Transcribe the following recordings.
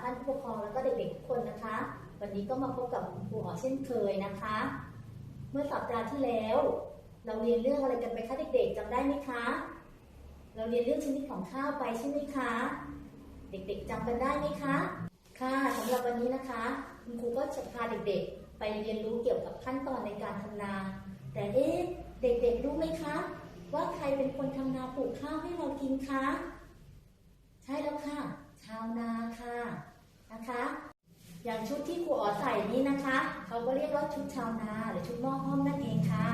ท่านผู้ปกครองและก็เด็กๆทุกคนนะคะ วันนี้ก็มาพบกับคุณครูอ๋อเช่นเคยนะคะ เมื่อสัปดาห์ที่แล้ว เราเรียนเรื่องอะไรกันไปคะเด็กๆจำได้ไหมคะ เราเรียนเรื่องชนิดของข้าวไปใช่ไหมคะ เด็กๆจำกันได้ไหมคะ ค่ะสำหรับวันนี้นะคะ คุณครูก็จะพาเด็กๆ ไปเรียนรู้เกี่ยวกับขั้นตอนในการทำนา แต่เอ๊ะเด็กๆรู้ไหมคะ ว่าใครเป็นคนทำนาปลูกข้าวให้เรากินคะใช่แล้วค่ะ ชาวนาค่ะนะคะ อย่างชุดที่ครูอ๋อใส่นี้นะคะเขาก็เรียกว่าชุดชาวนาหรือชุดหม้อห้อมนั่นเองค่ะ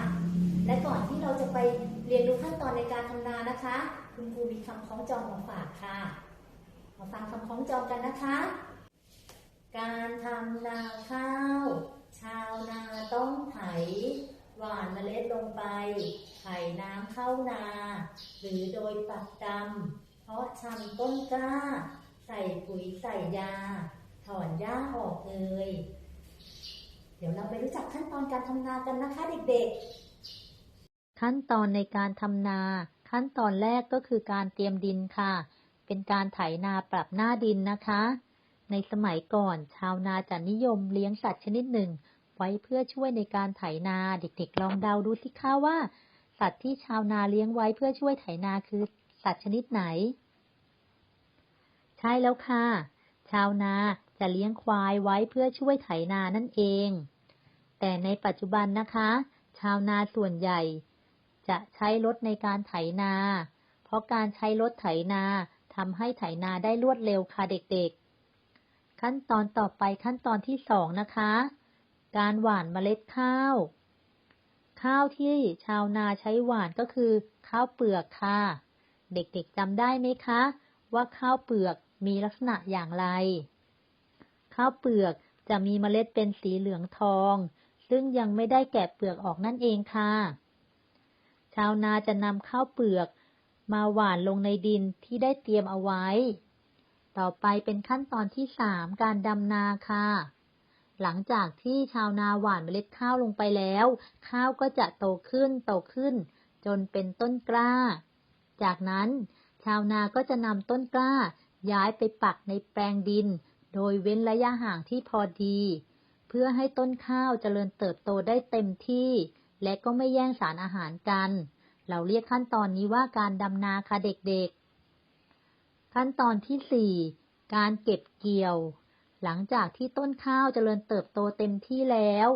และก่อนที่เราจะไปเรียนรู้ขั้นตอนในการทำนานะคะ คุณครูมีคำคล้องจองมาฝากค่ะมาฟังคำคล้องจองกันนะคะ การทำนาข้าว ชาวนาต้องไถหว่านเมล็ดลงไป ไถน้ำเข้านา หรือโดยปักดำเพราะชำต้นกล้า ใส่ปุ๋ยใส่ยา ถอนหญ้าออกเลย เดี๋ยวเราไปรู้จักขั้นตอนการทำนากันนะคะเด็กๆ ขั้นตอนในการทำนา ขั้นตอนแรกก็คือการเตรียมดินค่ะ เป็นการไถนาปรับหน้าดินนะคะ ในสมัยก่อนชาวนาจะนิยมเลี้ยงสัตว์ชนิดหนึ่ง ไว้เพื่อช่วยในการไถนาเด็กๆ ลองเดาดูสิคะว่า สัตว์ที่ชาวนาเลี้ยงไว้เพื่อช่วยไถนาคือสัตว์ชนิดไหน ใช่แล้วค่ะ ชาวนาจะเลี้ยงควายไว้เพื่อช่วยไถนานั่นเอง แต่ในปัจจุบันนะคะ ชาวนาส่วนใหญ่ จะใช้รถในการไถนา เพราะการใช้รถไถนาทำให้ไถนาได้รวดเร็วค่ะเด็กๆ ขั้นตอนต่อไปขั้นตอนที่สองนะคะ การหว่านเมล็ดข้าว ข้าวที่ชาวนาใช้หว่านก็คือ ข้าวเปลือกค่ะ เด็กๆจำได้ไหมคะ ว่าข้าวเปลือก มีลักษณะอย่างไร ข้าวเปลือกจะมีเมล็ดเป็นสีเหลืองทอง ซึ่งยังไม่ได้แกะเปลือกออกนั่นเองค่ะ ชาวนาจะนำข้าวเปลือก มาหว่านลงในดินที่ได้เตรียมเอาไว้ ต่อไปเป็นขั้นตอนที่สามการดำนาค่ะ หลังจากที่ชาวนาหว่านเมล็ดข้าวลงไปแล้ว ข้าวก็จะโตขึ้นโตขึ้น จนเป็นต้นกล้า จากนั้นชาวนาก็จะนำต้นกล้า ย้ายไปปักในแปลงดิน โดยเว้นระยะห่างที่พอดี เพื่อให้ต้นข้าวเจริญเติบโตได้เต็มที่ และก็ไม่แย่งสารอาหารกัน เราเรียกขั้นตอนนี้ว่าการดำนาค่ะเด็กๆ ขั้นตอนที่สี่การเก็บเกี่ยว หลังจากที่ต้นข้าวเจริญเติบโตเต็มที่แล้ว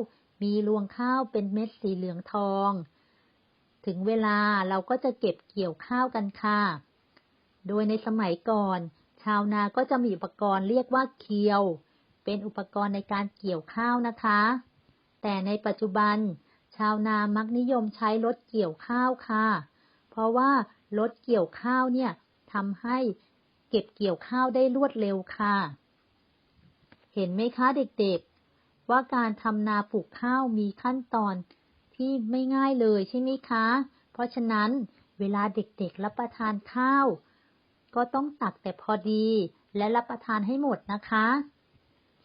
มีรวงข้าวเป็นเม็ดสีเหลืองทอง ถึงเวลาเราก็จะเก็บเกี่ยวข้าวกันค่ะ โดยในสมัยก่อน ชาวนาก็จะมีอุปกรณ์เรียกว่าเคียว เป็นอุปกรณ์ในการเกี่ยวข้าวนะคะ แต่ในปัจจุบัน ชาวนามักนิยมใช้รถเกี่ยวข้าวค่ะ เพราะว่ารถเกี่ยวข้าวเนี่ยทำให้เก็บเกี่ยวข้าวได้รวดเร็วค่ะ เห็นไหมคะเด็กๆ ว่าการทำนาปลูกข้าวมีขั้นตอนที่ไม่ง่ายเลยใช่ไหมคะ เพราะฉะนั้นเวลาเด็กๆรับประทานข้าว ก็ต้องตักแต่พอดี และรับประทานให้หมดนะคะ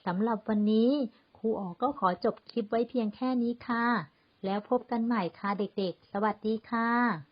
สำหรับวันนี้ครูอ๋อก็ขอจบคลิปไว้เพียงแค่นี้ค่ะ แล้วพบกันใหม่ค่ะเด็กๆ สวัสดีค่ะ